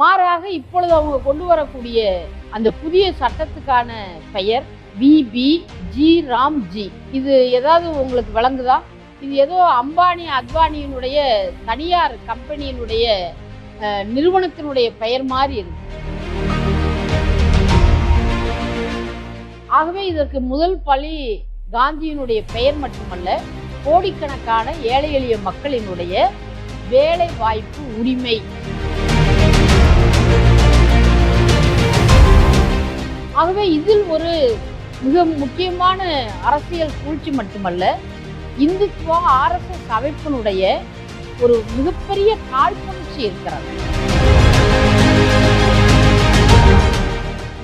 மாறாக இப்பொழுது அவங்க கொண்டு வரக்கூடிய அந்த புதிய சட்டத்துக்கான பெயர் பிபி ஜி ராம் ஜி. இது ஏதாவது உங்களுக்கு விளங்குதா இது ஏதோ அம்பானி அத்வானியினுடைய தனியார் கம்பெனியினுடைய நிறுவனத்தினுடைய பெயர் மாதிரி இருக்கு. ஆகவே இதற்கு முதல் பழி காந்தியினுடைய பெயர் மட்டுமல்ல கோடிக்கணக்கான ஏழை எளிய மக்களினுடைய வேலை வாய்ப்பு உரிமை. ஆகவே இதில் ஒரு மிக முக்கியமான அரசியல் சூழ்ச்சி மட்டுமல்ல இந்துத்துவா ஆர்எஸ்எஸ் அமைப்பினுடைய ஒரு மிகப்பெரிய காழ்ப்புணர்ச்சி இருக்கிறது.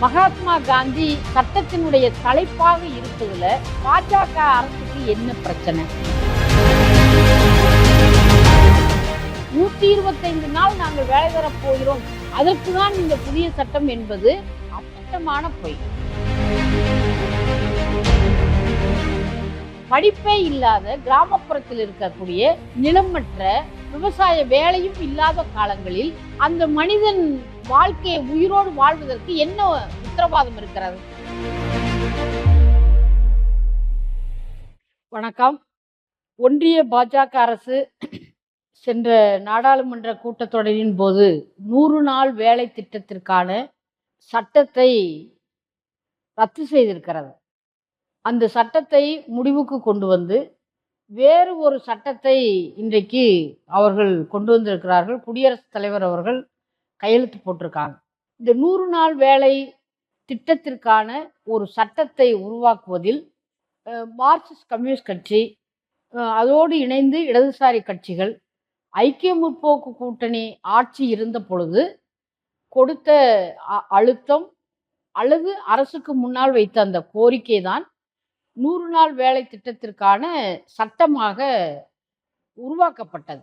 மகாத்மா காந்தி சட்டத்தினுடைய தலைப்பாக இருப்பதுல பாஜக அரசுக்கு என்ன பிரச்சனை? நூத்தி இருபத்தைந்து நாள் நாங்கள் வேலை தரப் போகிறோம். அதற்கு தான் இந்த புதிய சட்டம் என்பது அப்பட்டமான பொய். படிப்பே இல்லாத கிராமப்புறத்தில் இருக்கக்கூடிய நிலமற்ற விவசாய வேலையும் இல்லாத காலங்களில் அந்த மனிதன் வாழ்க்கையை உயிரோடு வாழ்வதற்கு என்ன உத்தரவாதம் இருக்கிறது? வணக்கம். ஒன்றிய பாஜக அரசு சென்ற நாடாளுமன்ற கூட்டத்தொடரின் போது நூறு நாள் வேலை திட்டத்திற்கான சட்டத்தை ரத்து செய்திருக்கிறது. அந்த சட்டத்தை முடிவுக்கு கொண்டு வந்து வேறு ஒரு சட்டத்தை இன்றைக்கு அவர்கள் கொண்டு வந்திருக்கிறார்கள். குடியரசுத் தலைவர் அவர்கள் கையெழுத்து போட்டிருக்காங்க. இந்த நூறு நாள் வேலை திட்டத்திற்கான ஒரு சட்டத்தை உருவாக்குவதில் மார்க்சிஸ்ட் கம்யூனிஸ்ட் கட்சி அதோடு இணைந்து இடதுசாரி கட்சிகள் ஐக்கிய முற்போக்கு கூட்டணி ஆட்சி இருந்த பொழுது கொடுத்த அ- அழுத்தம் அல்லது அரசுக்கு முன்னால் வைத்த அந்த கோரிக்கை தான் நூறு நாள் வேலை திட்டத்திற்கான சட்டமாக உருவாக்கப்பட்டது.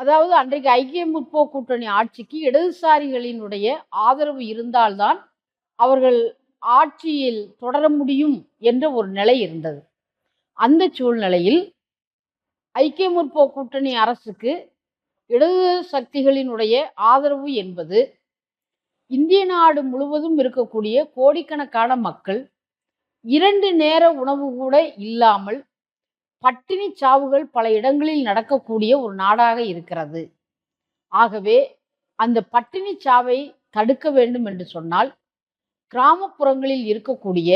அதாவது அன்றைக்கு ஐக்கிய முற்போக்கு கூட்டணி ஆட்சிக்கு இடதுசாரிகளினுடைய ஆதரவு இருந்தால்தான் அவர்கள் ஆட்சியில் தொடர முடியும் என்ற ஒரு நிலை இருந்தது. அந்த சூழ்நிலையில் ஐக்கிய முற்போக்கு கூட்டணி அரசுக்கு இடது சக்திகளினுடைய ஆதரவு என்பது இந்திய நாடு முழுவதும் இருக்கக்கூடிய கோடிக்கணக்கான மக்கள் இரண்டு நேர உணவு கூட இல்லாமல் பட்டினி சாவுகள் பல இடங்களில் நடக்கக்கூடிய ஒரு நாடாக இருக்கிறது. ஆகவே அந்த பட்டினி சாவை தடுக்க வேண்டும் என்று சொன்னால் கிராமப்புறங்களில் இருக்கக்கூடிய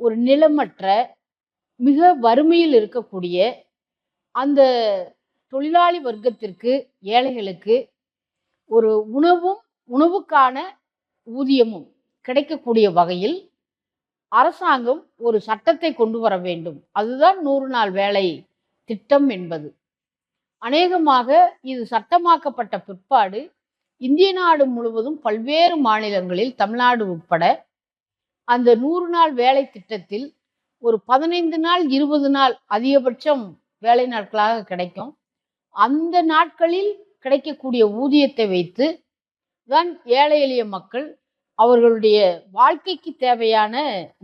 ஒரு நிலமற்ற மிக வறுமையில் இருக்கக்கூடிய அந்த தொழிலாளி வர்க்கத்திற்கு ஏழைகளுக்கு ஒரு உணவும் உணவுக்கான ஊதியமும் கிடைக்கக்கூடிய வகையில் அரசாங்கம் ஒரு சட்டத்தை கொண்டு வர வேண்டும். அதுதான் நூறு நாள் வேலை திட்டம் என்பது. அநேகமாக இது சட்டமாக்கப்பட்ட பிற்பாடு இந்திய நாடு முழுவதும் பல்வேறு மாநிலங்களில் தமிழ்நாடு உட்பட அந்த நூறு நாள் வேலை திட்டத்தில் ஒரு பதினைந்து நாள் இருபது நாள் அதிகபட்சம் வேலை நாட்களாக கிடைக்கும். அந்த நாட்களில் கிடைக்கக்கூடிய ஊதியத்தை வைத்து தான் ஏழை எளிய மக்கள் அவர்களுடைய வாழ்க்கைக்கு தேவையான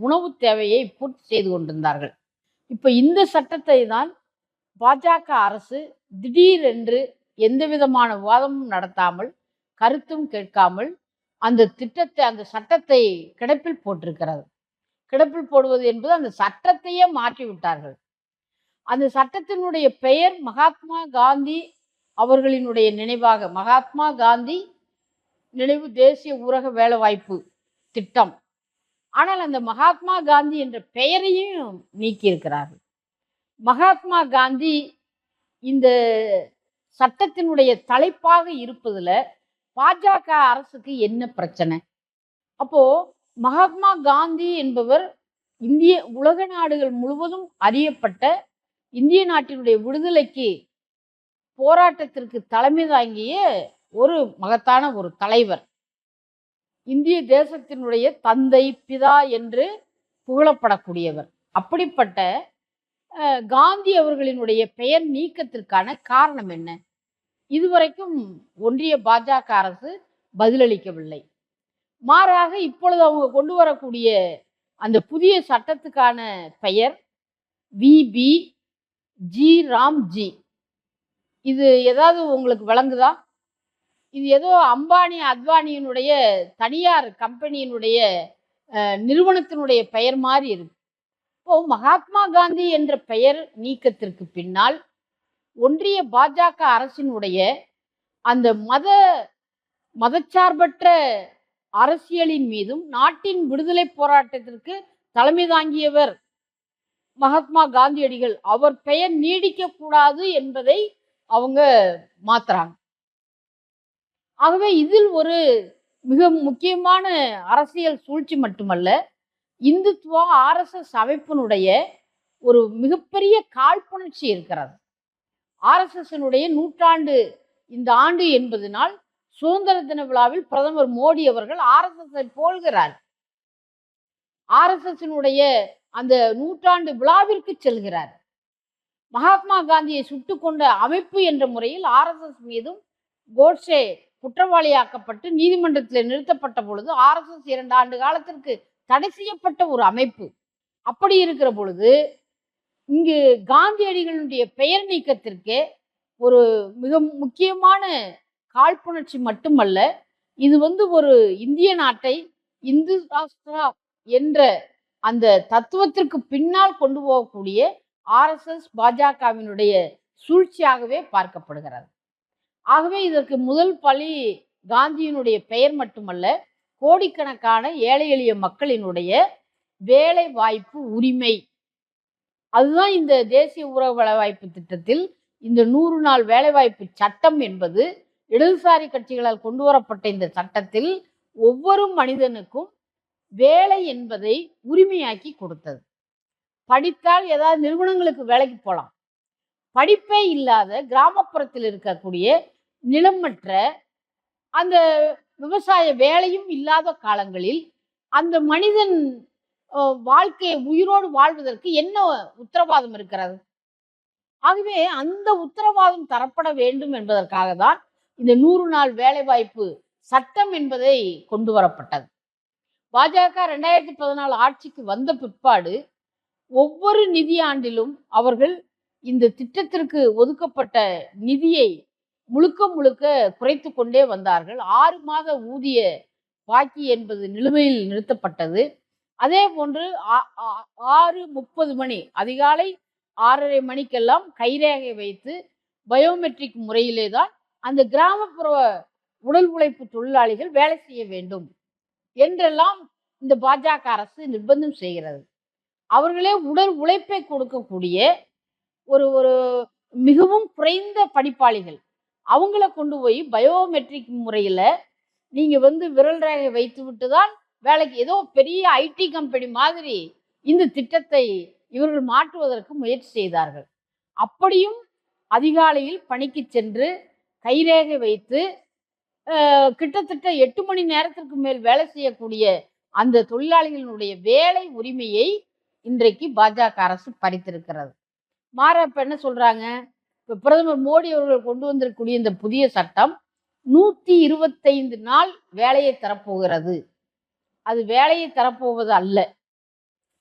உணவு தேவையை பூர்த்தி செய்து கொண்டிருந்தார்கள். இப்போ இந்த சட்டத்தை தான் பாஜக அரசு திடீரென்று எந்த விதமான விவாதமும் நடத்தாமல் கருத்தும் கேட்காமல் அந்த திட்டத்தை அந்த சட்டத்தை கிடப்பில் போட்டிருக்கிறது. கிடப்பில் போடுவது என்பது அந்த சட்டத்தையே மாற்றி விட்டார்கள். அந்த சட்டத்தினுடைய பெயர் மகாத்மா காந்தி அவர்களினுடைய நினைவாக மகாத்மா காந்தி நினைவு தேசிய ஊரக வேலைவாய்ப்பு திட்டம். ஆனால் அந்த மகாத்மா காந்தி என்ற பெயரையும் நீக்கியிருக்கிறார்கள். மகாத்மா காந்தி இந்த சட்டத்தினுடைய தலைப்பாக இருப்பதில் பாஜக அரசுக்கு என்ன பிரச்சனை? அப்போ மகாத்மா காந்தி என்பவர் இந்திய உலக நாடுகள் முழுவதும் அறியப்பட்ட இந்திய நாட்டினுடைய விடுதலைக்கு போராட்டத்திற்கு தலைமை தாங்கிய ஒரு மகத்தான ஒரு தலைவர். இந்திய தேசத்தினுடைய தந்தை பிதா என்று புகழப்படக்கூடியவர். அப்படிப்பட்ட காந்தி அவர்களினுடைய பெயர் நீக்கத்திற்கான காரணம் என்ன? இதுவரைக்கும் ஒன்றிய பாஜக அரசு பதிலளிக்கவில்லை. மாறாக இப்பொழுது அவங்க கொண்டு வரக்கூடிய அந்த புதிய சட்டத்துக்கான பெயர் விபி ஜி. ராம்ஜி. இது ஏதாவது உங்களுக்கு விளங்குதா? இது ஏதோ அம்பானி அத்வானியினுடைய தனியார் கம்பெனியினுடைய நிறுவனத்தினுடைய பெயர் மாதிரி இருக்கு. இப்போ மகாத்மா காந்தி என்ற பெயர் நீக்கத்திற்கு பின்னால் ஒன்றிய பாஜக அரசினுடைய அந்த மத மதச்சார்பற்ற அரசியலின் மீதும் நாட்டின் விடுதலை போராட்டத்திற்கு தலைமை தாங்கியவர் மகாத்மா காந்தியடிகள். அவர் பெயர் நீடிக்க கூடாது என்பதை அவங்க மாத்துறாங்க. ஆகவே இதில் ஒரு மிக முக்கியமான அரசியல் சூழ்ச்சி மட்டுமல்ல இந்துத்துவா ஆர்எஸ்எஸ் அமைப்பினுடைய ஒரு மிகப்பெரிய காழ்ப்புணர்ச்சி இருக்கிறது. ஆர்எஸ்எஸ்னுடைய நூற்றாண்டு இந்த ஆண்டு என்பதனால் சுதந்திர தின விழாவில் பிரதமர் மோடி அவர்கள் ஆர்எஸ்எஸ்ஐ போல்கிறார். ஆர்எஸ்எஸ்னுடைய அந்த நூற்றாண்டு விழாவிற்கு செல்கிறார். மகாத்மா காந்தியை சுட்டுக்கொண்ட அமைப்பு என்ற முறையில் ஆர்எஸ்எஸ் மீதும் கோட்ஸே குற்றவாளியாக்கப்பட்டு நீதிமன்றத்தில் நிறுத்தப்பட்ட பொழுது ஆர்எஸ்எஸ் இரண்டு ஆண்டு காலத்திற்கு தடை செய்யப்பட்ட ஒரு அமைப்பு. அப்படி இருக்கிற பொழுது இங்கு காந்தியடிகளுடைய பெயர் நீக்கத்திற்கே ஒரு மிக முக்கியமான காழ்ப்புணர்ச்சி மட்டுமல்ல இது வந்து ஒரு இந்திய நாட்டை இந்து ராஷ்டிரா என்ற அந்த தத்துவத்திற்கு பின்னால் கொண்டு போகக்கூடிய ஆர்எஸ்எஸ் பாஜகவினுடைய சூழ்ச்சியாகவே பார்க்கப்படுகிறது. ஆகவே இதற்கு முதல் பழி காந்தியினுடைய பெயர் மட்டுமல்ல கோடிக்கணக்கான ஏழை எளிய மக்களினுடைய வேலை வாய்ப்பு உரிமை. அதுதான் இந்த தேசிய ஊரக வேலைவாய்ப்பு திட்டத்தில் இந்த நூறு நாள் வேலைவாய்ப்பு சட்டம் என்பது இடதுசாரி கட்சிகளால் கொண்டு வரப்பட்ட இந்த சட்டத்தில் ஒவ்வொரு மனிதனுக்கும் வேலை என்பதை உரிமையாக்கி கொடுத்தது. படித்தால் ஏதாவது நிறுவனங்களுக்கு வேலைக்கு போகலாம். படிப்பே இல்லாத கிராமப்புறத்தில் இருக்கக்கூடிய நிலமற்ற அந்த விவசாய வேலையும் இல்லாத காலங்களில் அந்த மனிதன் வாழ்க்கையை உயிரோடு வாழ்வதற்கு என்ன உத்தரவாதம் இருக்கிறது? ஆகவே அந்த உத்தரவாதம் தரப்பட வேண்டும் என்பதற்காக தான் இந்த நூறு நாள் வேலைவாய்ப்பு சட்டம் என்பதை கொண்டு வரப்பட்டது. பாஜக ரெண்டாயிரத்தி பதினாலு ஆட்சிக்கு வந்த பிற்பாடு ஒவ்வொரு நிதியாண்டிலும் அவர்கள் இந்த திட்டத்திற்கு ஒதுக்கப்பட்ட நிதியை முழுக்க முழுக்க குறைத்து கொண்டே வந்தார்கள். ஆறு மாத ஊதிய பாக்கி என்பது நிலுவையில் நிறுத்தப்பட்டது. அதே போன்று ஆ- ஆறு முப்பது மணி அதிகாலை ஆறரை மணிக்கெல்லாம் கைரேகை வைத்து பயோமெட்ரிக் முறையிலே தான் அந்த கிராமப்புற உடல் உழைப்பு தொழிலாளிகள் வேலை செய்ய வேண்டும் என்றெல்லாம் இந்த பாஜக அரசு நிர்பந்தம் செய்கிறது. அவர்களே உடல் உழைப்பை கொடுக்கக்கூடிய ஒரு ஒரு மிகவும் குறைந்த படிப்பாளிகள் அவங்கள கொண்டு போய் பயோமெட்ரிக் முறையில் நீங்கள் வந்து விரல் ரேகை வைத்து விட்டு தான் வேலைக்கு ஏதோ பெரிய ஐடி கம்பெனி மாதிரி இந்த திட்டத்தை இவர்கள் மாற்றுவதற்கு முயற்சி செய்தார்கள். அப்படியும் அதிகாலையில் பணிக்கு சென்று கைரேகை வைத்து கிட்டத்தட்ட எட்டு மணி நேரத்திற்கு மேல் வேலை செய்யக்கூடிய அந்த தொழிலாளிகளினுடைய வேலை உரிமையை இன்றைக்கு பாஜக அரசு பறித்திருக்கிறது. மாறப்ப என்ன சொல்றாங்க? பிரதமர் மோடி அவர்கள் கொண்டு வந்திருக்கக்கூடிய இந்த புதிய சட்டம் நூற்றி இருபத்தைந்து நாள் வேலையை தரப்போகிறது. அது வேலையை தரப்போவது அல்ல.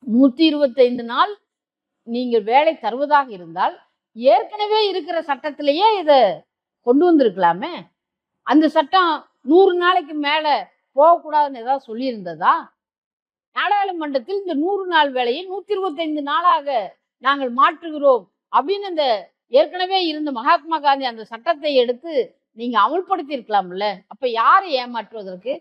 நூற்றி இருபத்தைந்து நாள் நீங்கள் வேலை தருவதாக இருந்தால் ஏற்கனவே இருக்கிற சட்டத்திலேயே இதை கொண்டு வந்திருக்கலாமே. அந்த சட்டம் நூறு நாளைக்கு மேலே போகக்கூடாதுன்னு ஏதாவது சொல்லியிருந்ததா? நாடாளுமன்றத்தில் இந்த நூறு நாள் வேலையை நூற்றி இருபத்தைந்து நாளாக நாங்கள் மாற்றுகிறோம் அப்படின்னு அந்த ஏற்கனவே இருந்த மகாத்மா காந்தி அந்த சட்டத்தை எடுத்து நீங்க அமுல்படுத்தியிருக்கலாம்ல? அப்ப யாரை ஏமாற்றுவதற்கு?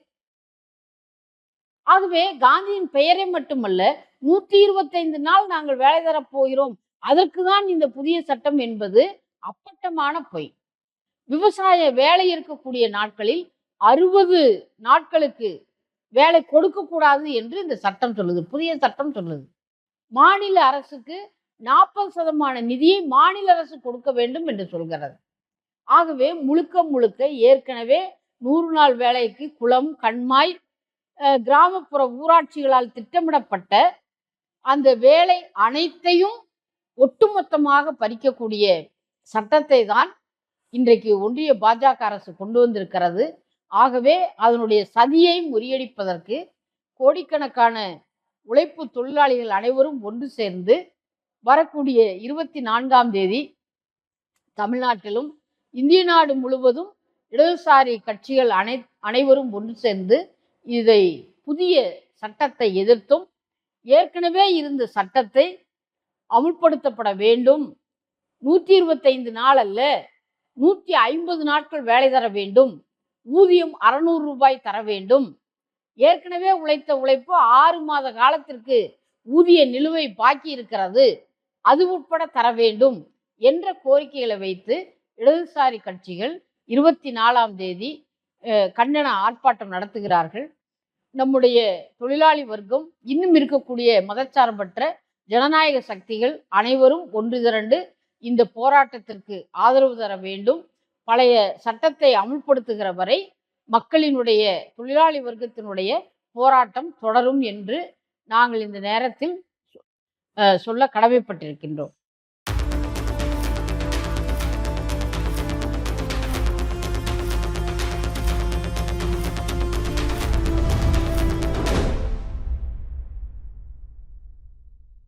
ஆகவே காந்தியின் பெயரை மட்டுமல்ல நூத்தி இருபத்தைந்து நாள் நாங்கள் வேலை தரப் போகிறோம் அதற்கு தான் இந்த புதிய சட்டம் என்பது அப்பட்டமான பொய். விவசாய வேலை இருக்கக்கூடிய நாட்களில் அறுபது நாட்களுக்கு வேலை கொடுக்கக்கூடாது என்று இந்த சட்டம் சொல்லுது புதிய சட்டம் சொல்லுது. மாநில அரசுக்கு நாற்பது சதமான நிதியை மாநில அரசு கொடுக்க வேண்டும் என்று சொல்கிறது. ஆகவே முழுக்க முழுக்க ஏற்கனவே நூறு நாள் வேலைக்கு குளம் கண்மாய் கிராமப்புற ஊராட்சிகளால் திட்டமிடப்பட்ட அந்த வேலை அனைத்தையும் ஒட்டுமொத்தமாக பறிக்கக்கூடிய சட்டத்தை தான் இன்றைக்கு ஒன்றிய பாஜக அரசு கொண்டு வந்திருக்கிறது. ஆகவே அதனுடைய சதியை முறியடிப்பதற்கு கோடிக்கணக்கான உழைப்பு தொழிலாளிகள் அனைவரும் ஒன்று சேர்ந்து வரக்கூடிய இருபத்தி நான்காம் தேதி தமிழ்நாட்டிலும் இந்திய நாடு முழுவதும் இடதுசாரி கட்சிகள் அனை அனைவரும் ஒன்று சேர்ந்து இதை புதிய சட்டத்தை எதிர்த்தும் ஏற்கனவே இருந்த சட்டத்தை அமுல்படுத்தப்பட வேண்டும். நூற்றி இருபத்தைந்து நாள் அல்ல நூற்றி ஐம்பது நாட்கள் வேலை தர வேண்டும். ஊதியம் அறநூறு ரூபாய் தர வேண்டும். ஏற்கனவே உழைத்த உழைப்பு ஆறு மாத காலத்திற்கு ஊதிய நிலுவை பாக்கி இருக்கிறது. அது உட்பட தர வேண்டும் என்ற கோரிக்கைகளை வைத்து இடதுசாரி கட்சிகள் இருபத்தி நாலாம் தேதி கண்டன ஆர்ப்பாட்டம் நடத்துகிறார்கள். நம்முடைய தொழிலாளி வர்க்கம் இன்னும் இருக்கக்கூடிய மதச்சார்பற்ற ஜனநாயக சக்திகள் அனைவரும் ஒன்று திரண்டு இந்த போராட்டத்திற்கு ஆதரவு தர வேண்டும். பழைய சட்டத்தை அமுல்படுத்துகிற வரை மக்களினுடைய தொழிலாளி வர்க்கத்தினுடைய போராட்டம் தொடரும் என்று நாங்கள் இந்த நேரத்தில் சொல்ல கடமைப்பட்டிருக்கின்றோம்.